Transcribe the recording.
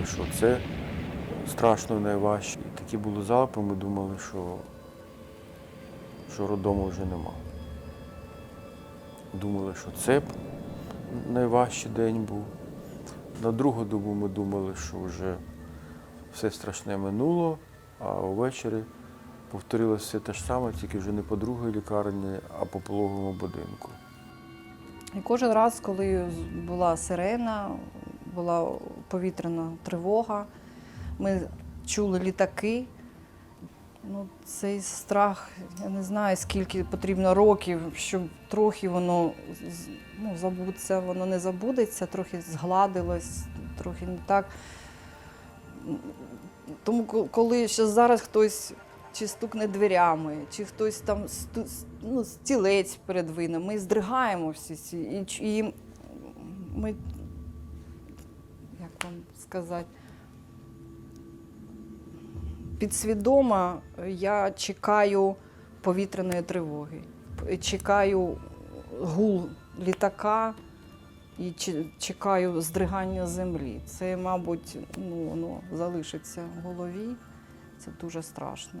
думали, що це страшно найважче. І такі були залпи, ми думали, що, що роддому вже нема. Думали, що це найважчий день був. На другу добу ми думали, що вже все страшне минуло, а увечері повторилося все те ж саме, тільки вже не по другій лікарні, а по пологовому будинку. І кожен раз, коли була сирена, була повітряна тривога, ми чули літаки. Ну, цей страх, я не знаю, скільки потрібно років, щоб трохи воно ну, забуться, воно не забудеться, трохи згладилось, трохи не так. Тому коли ще зараз хтось чи стукне дверями, чи хтось там ну, стілець передвине, ми здригаємо всі ці. І, і ми, вам сказати, підсвідомо я чекаю повітряної тривоги, чекаю гул літака і чекаю здригання землі. Це, мабуть, ну, воно залишиться в голові. Це дуже страшно.